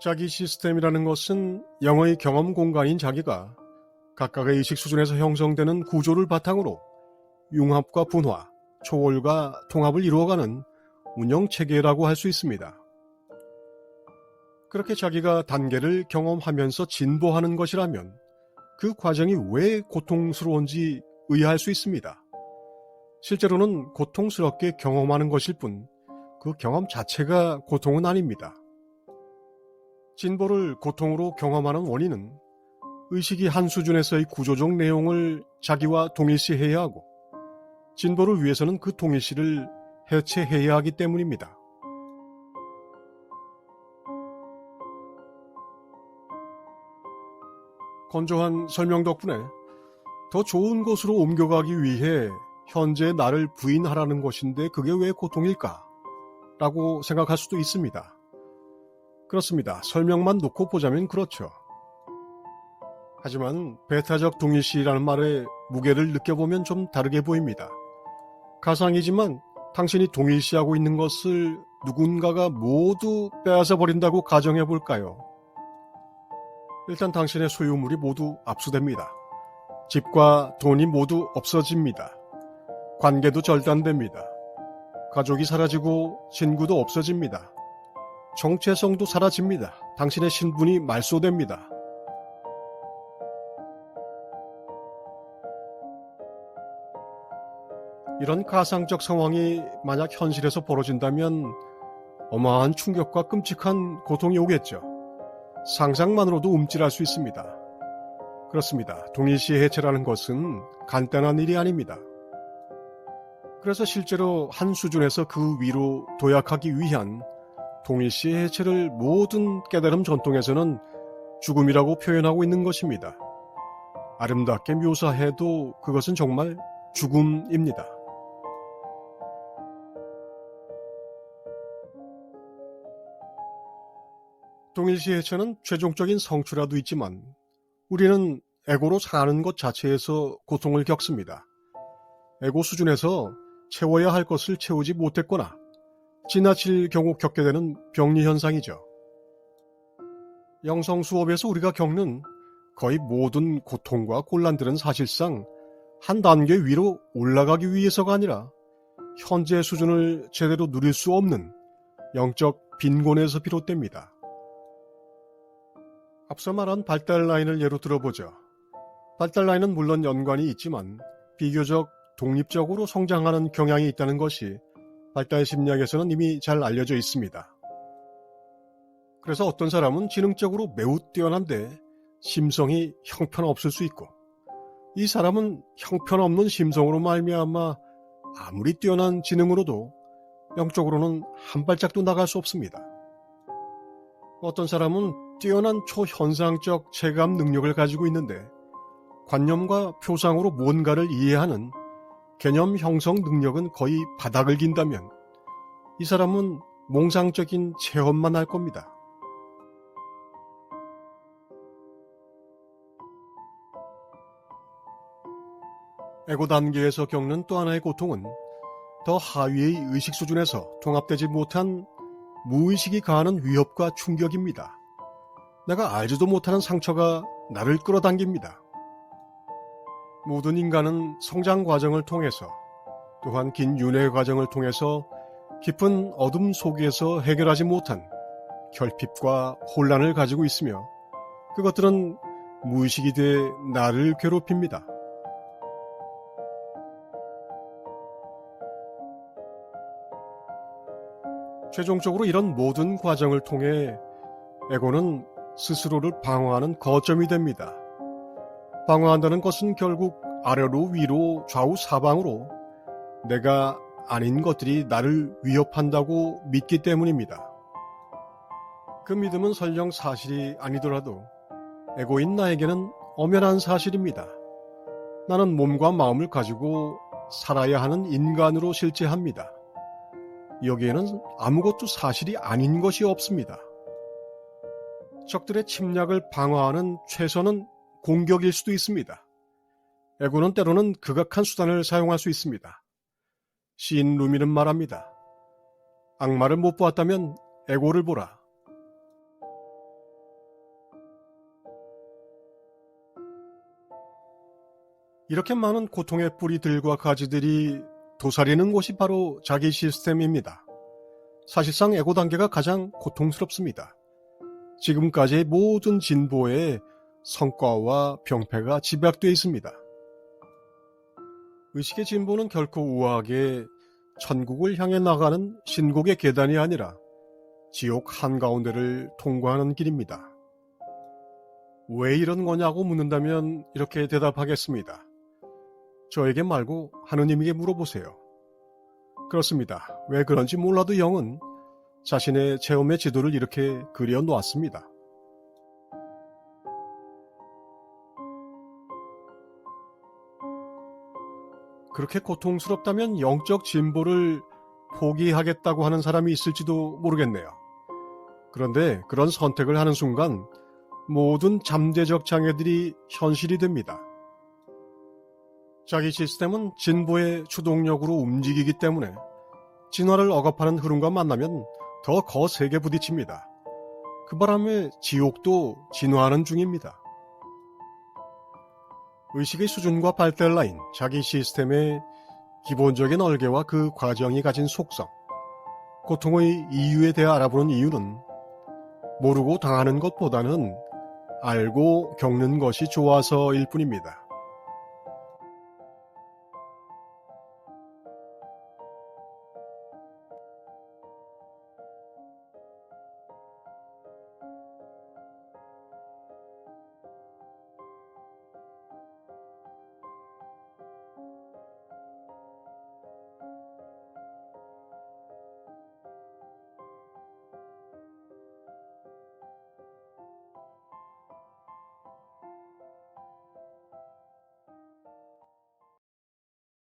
자기 시스템이라는 것은 영의 경험 공간인 자기가 각각의 의식 수준에서 형성되는 구조를 바탕으로 융합과 분화, 초월과 통합을 이루어가는 운영 체계라고 할 수 있습니다. 그렇게 자기가 단계를 경험하면서 진보하는 것이라면 그 과정이 왜 고통스러운지 의아할 수 있습니다. 실제로는 고통스럽게 경험하는 것일 뿐 그 경험 자체가 고통은 아닙니다. 진보를 고통으로 경험하는 원인은 의식이 한 수준에서의 구조적 내용을 자기와 동일시해야 하고 진보를 위해서는 그 동일시를 해체해야 하기 때문입니다. 건조한 설명 덕분에 더 좋은 곳으로 옮겨가기 위해 현재 나를 부인하라는 것인데 그게 왜 고통일까? 라고 생각할 수도 있습니다. 그렇습니다. 설명만 놓고 보자면 그렇죠. 하지만 베타적 동일시라는 말의 무게를 느껴보면 좀 다르게 보입니다. 가상이지만 당신이 동일시하고 있는 것을 누군가가 모두 빼앗아 버린다고 가정해 볼까요? 일단 당신의 소유물이 모두 압수됩니다. 집과 돈이 모두 없어집니다. 관계도 절단됩니다. 가족이 사라지고 친구도 없어집니다. 정체성도 사라집니다. 당신의 신분이 말소됩니다. 이런 가상적 상황이 만약 현실에서 벌어진다면 어마한 충격과 끔찍한 고통이 오겠죠. 상상만으로도 움찔할 수 있습니다. 그렇습니다. 동일시 해체라는 것은 간단한 일이 아닙니다. 그래서 실제로 한 수준에서 그 위로 도약하기 위한 동일시 해체를 모든 깨달음 전통에서는 죽음이라고 표현하고 있는 것입니다. 아름답게 묘사해도 그것은 정말 죽음입니다. 동일시 해체는 최종적인 성취라도 있지만 우리는 에고로 사는 것 자체에서 고통을 겪습니다. 에고 수준에서 채워야 할 것을 채우지 못했거나 지나칠 경우 겪게 되는 병리 현상이죠. 영성 수업에서 우리가 겪는 거의 모든 고통과 곤란들은 사실상 한 단계 위로 올라가기 위해서가 아니라 현재 수준을 제대로 누릴 수 없는 영적 빈곤에서 비롯됩니다. 앞서 말한 발달 라인을 예로 들어보죠. 발달 라인은 물론 연관이 있지만 비교적 독립적으로 성장하는 경향이 있다는 것이 발달 심리학에서는 이미 잘 알려져 있습니다. 그래서 어떤 사람은 지능적으로 매우 뛰어난데 심성이 형편없을 수 있고 이 사람은 형편없는 심성으로 말미암아 아무리 뛰어난 지능으로도 영적으로는 한 발짝도 나갈 수 없습니다. 어떤 사람은 뛰어난 초현상적 체감 능력을 가지고 있는데 관념과 표상으로 뭔가를 이해하는 개념 형성 능력은 거의 바닥을 긴다면 이 사람은 몽상적인 체험만 할 겁니다. 에고 단계에서 겪는 또 하나의 고통은 더 하위의 의식 수준에서 통합되지 못한 무의식이 가하는 위협과 충격입니다. 내가 알지도 못하는 상처가 나를 끌어당깁니다. 모든 인간은 성장 과정을 통해서 또한 긴 윤회 과정을 통해서 깊은 어둠 속에서 해결하지 못한 결핍과 혼란을 가지고 있으며 그것들은 무의식이 돼 나를 괴롭힙니다. 최종적으로 이런 모든 과정을 통해 에고는 스스로를 방어하는 거점이 됩니다. 방어한다는 것은 결국 아래로 위로 좌우 사방으로 내가 아닌 것들이 나를 위협한다고 믿기 때문입니다. 그 믿음은 설령 사실이 아니더라도 에고인 나에게는 엄연한 사실입니다. 나는 몸과 마음을 가지고 살아야 하는 인간으로 실제합니다. 여기에는 아무것도 사실이 아닌 것이 없습니다. 적들의 침략을 방어하는 최선은 공격일 수도 있습니다. 에고는 때로는 극악한 수단을 사용할 수 있습니다. 시인 루미는 말합니다. 악마를 못 보았다면 에고를 보라. 이렇게 많은 고통의 뿌리들과 가지들이 도사리는 곳이 바로 자기 시스템입니다. 사실상 에고 단계가 가장 고통스럽습니다. 지금까지의 모든 진보에 성과와 병폐가 집약되어 있습니다. 의식의 진보는 결코 우아하게 천국을 향해 나가는 신곡의 계단이 아니라 지옥 한가운데를 통과하는 길입니다. 왜 이런 거냐고 묻는다면 이렇게 대답하겠습니다. 저에게 말고 하느님에게 물어보세요. 그렇습니다. 왜 그런지 몰라도 영은 자신의 체험의 지도를 이렇게 그려 놓았습니다. 그렇게 고통스럽다면 영적 진보를 포기하겠다고 하는 사람이 있을지도 모르겠네요. 그런데 그런 선택을 하는 순간 모든 잠재적 장애들이 현실이 됩니다. 자기 시스템은 진보의 추동력으로 움직이기 때문에 진화를 억압하는 흐름과 만나면 더 거세게 부딪힙니다. 그 바람에 지옥도 진화하는 중입니다. 의식의 수준과 발달 라인, 자기 시스템의 기본적인 얼개와 그 과정이 가진 속성, 고통의 이유에 대해 알아보는 이유는 모르고 당하는 것보다는 알고 겪는 것이 좋아서일 뿐입니다.